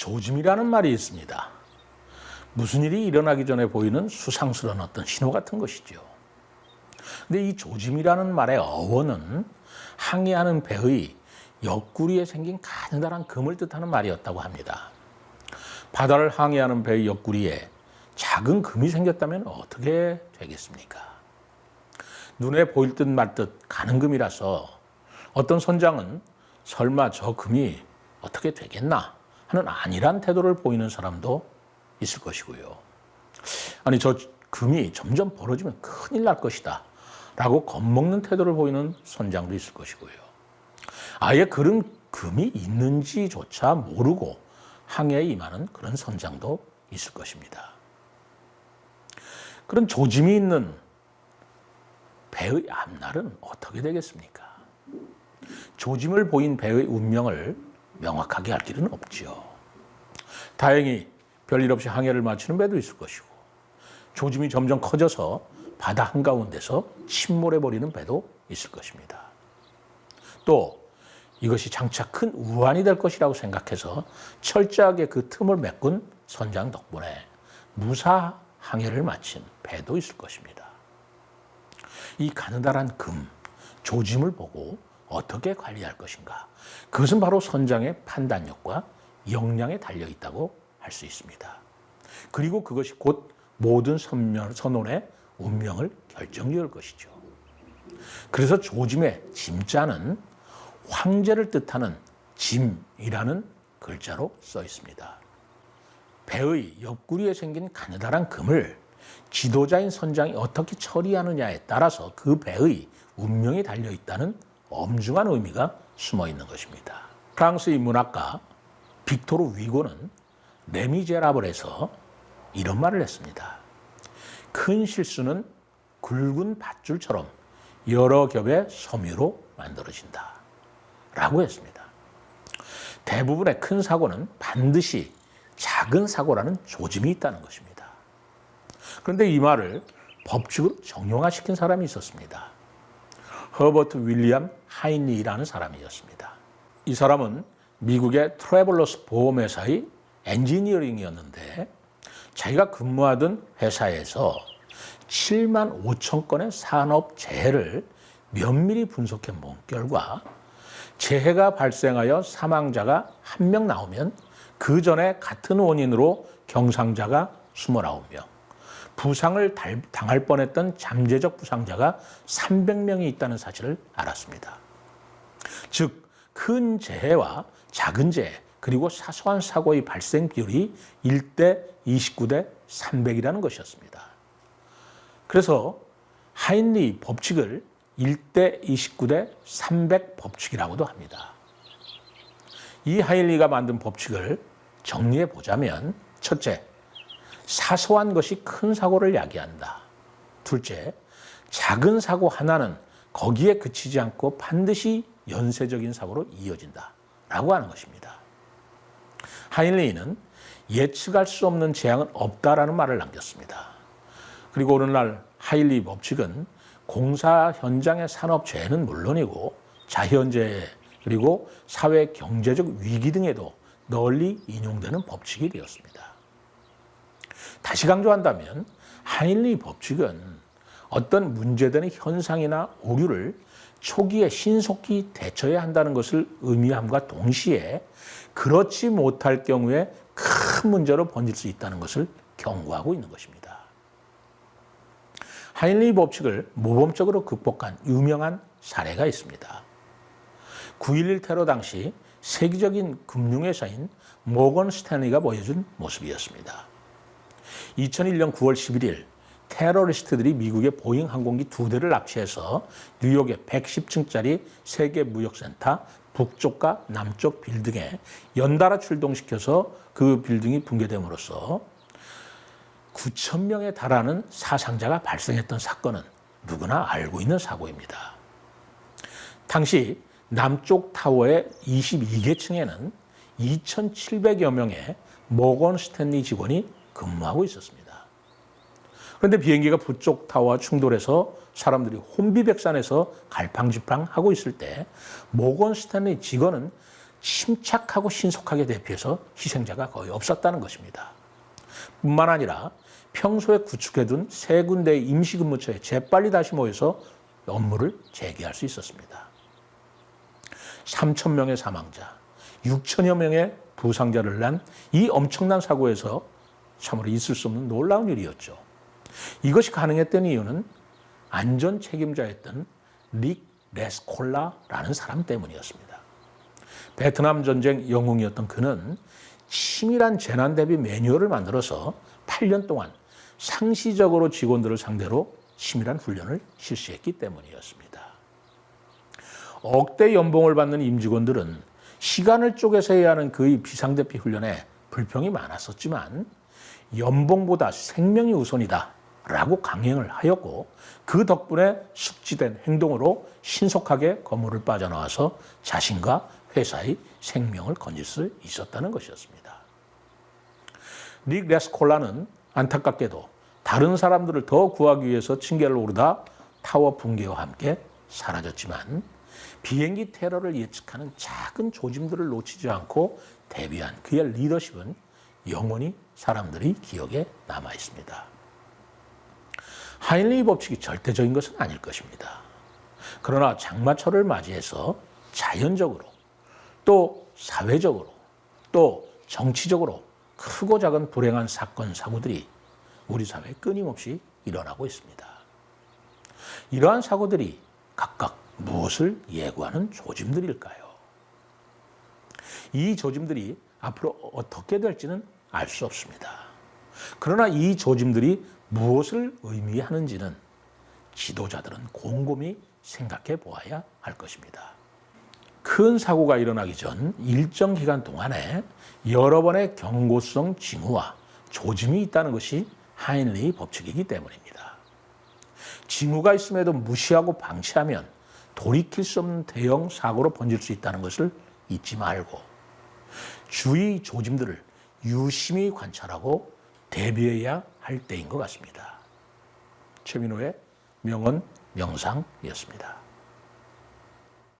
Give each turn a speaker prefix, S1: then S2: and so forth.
S1: 조짐이라는 말이 있습니다. 무슨 일이 일어나기 전에 보이는 수상스러운 어떤 신호 같은 것이죠. 근데 이 조짐이라는 말의 어원은 항해하는 배의 옆구리에 생긴 가느다란 금을 뜻하는 말이었다고 합니다. 바다를 항해하는 배의 옆구리에 작은 금이 생겼다면 어떻게 되겠습니까? 눈에 보일 듯 말듯 가는 금이라서 어떤 선장은 설마 저 금이 어떻게 되겠나 하는 안일한 태도를 보이는 사람도 있을 것이고요. 아니 저 금이 점점 벌어지면 큰일 날 것이다 라고 겁먹는 태도를 보이는 선장도 있을 것이고요. 아예 그런 금이 있는지조차 모르고 항해에 임하는 그런 선장도 있을 것입니다. 그런 조짐이 있는 배의 앞날은 어떻게 되겠습니까? 조짐을 보인 배의 운명을 명확하게 알 길은 없지요. 다행히 별일 없이 항해를 마치는 배도 있을 것이고 조짐이 점점 커져서 바다 한가운데서 침몰해 버리는 배도 있을 것입니다. 또 이것이 장차 큰 우환이 될 것이라고 생각해서 철저하게 그 틈을 메꾼 선장 덕분에 무사 항해를 마친 배도 있을 것입니다. 이 가느다란 금, 조짐을 보고 어떻게 관리할 것인가. 그것은 바로 선장의 판단력과 역량에 달려 있다고 할 수 있습니다. 그리고 그것이 곧 모든 선원의 운명을 결정지을 것이죠. 그래서 조짐의 짐자는 황제를 뜻하는 짐이라는 글자로 써 있습니다. 배의 옆구리에 생긴 가느다란 금을 지도자인 선장이 어떻게 처리하느냐에 따라서 그 배의 운명이 달려 있다는 엄중한 의미가 숨어 있는 것입니다. 프랑스의 문학가 빅토르 위고는 레미제라블에서 이런 말을 했습니다. 큰 실수는 굵은 밧줄처럼 여러 겹의 섬유로 만들어진다. 라고 했습니다. 대부분의 큰 사고는 반드시 작은 사고라는 조짐이 있다는 것입니다. 그런데 이 말을 법칙으로 정형화시킨 사람이 있었습니다. 허버트 윌리엄 하인리라는 사람이었습니다. 이 사람은 미국의 트래블러스 보험회사의 엔지니어링이었는데 자기가 근무하던 회사에서 7만 5천 건의 산업 재해를 면밀히 분석해 본 결과 재해가 발생하여 사망자가 한 명 나오면 그 전에 같은 원인으로 경상자가 29명, 부상을 당할 뻔했던 잠재적 부상자가 300명이 있다는 사실을 알았습니다. 즉, 큰 재해와 작은 재해, 그리고 사소한 사고의 발생 비율이 1대 29대 300이라는 것이었습니다. 그래서 하인리 법칙을 1대 29대 300 법칙이라고도 합니다. 이 하인리가 만든 법칙을 정리해 보자면 첫째, 사소한 것이 큰 사고를 야기한다. 둘째, 작은 사고 하나는 거기에 그치지 않고 반드시 연쇄적인 사고로 이어진다. 라고 하는 것입니다. 하인리는 예측할 수 없는 재앙은 없다라는 말을 남겼습니다. 그리고 오늘날 하일리 법칙은 공사 현장의 산업재해는 물론이고 자연재해 그리고 사회 경제적 위기 등에도 널리 인용되는 법칙이 되었습니다. 다시 강조한다면 하일리 법칙은 어떤 문제되는 현상이나 오류를 초기에 신속히 대처해야 한다는 것을 의미함과 동시에 그렇지 못할 경우에 큰 문제로 번질 수 있다는 것을 경고하고 있는 것입니다. 하인리 법칙을 모범적으로 극복한 유명한 사례가 있습니다. 9.11 테러 당시 세계적인 금융회사인 모건 스탠리가 보여준 모습이었습니다. 2001년 9월 11일 테러리스트들이 미국의 보잉 항공기 두 대를 납치해서 뉴욕의 110층짜리 세계 무역센터 북쪽과 남쪽 빌딩에 연달아 출동시켜서 그 빌딩이 붕괴됨으로써 9천 명에 달하는 사상자가 발생했던 사건은 누구나 알고 있는 사고입니다. 당시 남쪽 타워의 22개 층에는 2,700여 명의 모건 스탠리 직원이 근무하고 있었습니다. 그런데 비행기가 북쪽 타워와 충돌해서 사람들이 혼비백산해서 갈팡질팡하고 있을 때 모건 스탠리 직원은 침착하고 신속하게 대피해서 희생자가 거의 없었다는 것입니다. 뿐만 아니라 평소에 구축해둔 세 군데의 임시근무처에 재빨리 다시 모여서 업무를 재개할 수 있었습니다. 3천 명의 사망자, 6천여 명의 부상자를 난 이 엄청난 사고에서 참으로 있을 수 없는 놀라운 일이었죠. 이것이 가능했던 이유는 안전 책임자였던 릭 레스콜라라는 사람 때문이었습니다. 베트남 전쟁 영웅이었던 그는 치밀한 재난 대비 매뉴얼을 만들어서 8년 동안 상시적으로 직원들을 상대로 치밀한 훈련을 실시했기 때문이었습니다. 억대 연봉을 받는 임직원들은 시간을 쪼개서 해야 하는 그의 비상대피 훈련에 불평이 많았었지만 연봉보다 생명이 우선이다 라고 강행을 하였고 그 덕분에 숙지된 행동으로 신속하게 건물을 빠져나와서 자신과 회사의 생명을 건질 수 있었다는 것이었습니다. 닉 레스콜라는 안타깝게도 다른 사람들을 더 구하기 위해서 층계를 오르다 타워 붕괴와 함께 사라졌지만 비행기 테러를 예측하는 작은 조짐들을 놓치지 않고 대비한 그의 리더십은 영원히 사람들이 기억에 남아 있습니다. 하인리 법칙이 절대적인 것은 아닐 것입니다. 그러나 장마철을 맞이해서 자연적으로 또 사회적으로 또 정치적으로 크고 작은 불행한 사건 사고들이 우리 사회에 끊임없이 일어나고 있습니다. 이러한 사고들이 각각 무엇을 예고하는 조짐들일까요? 이 조짐들이 앞으로 어떻게 될지는 알 수 없습니다. 그러나 이 조짐들이 무엇을 의미하는지는 지도자들은 곰곰이 생각해 보아야 할 것입니다. 큰 사고가 일어나기 전 일정 기간 동안에 여러 번의 경고성 징후와 조짐이 있다는 것이 하인리 법칙이기 때문입니다. 징후가 있음에도 무시하고 방치하면 돌이킬 수 없는 대형 사고로 번질 수 있다는 것을 잊지 말고 주의 조짐들을 유심히 관찰하고 대비해야 할 때인 것 같습니다. 최민호의 명언 명상이었습니다.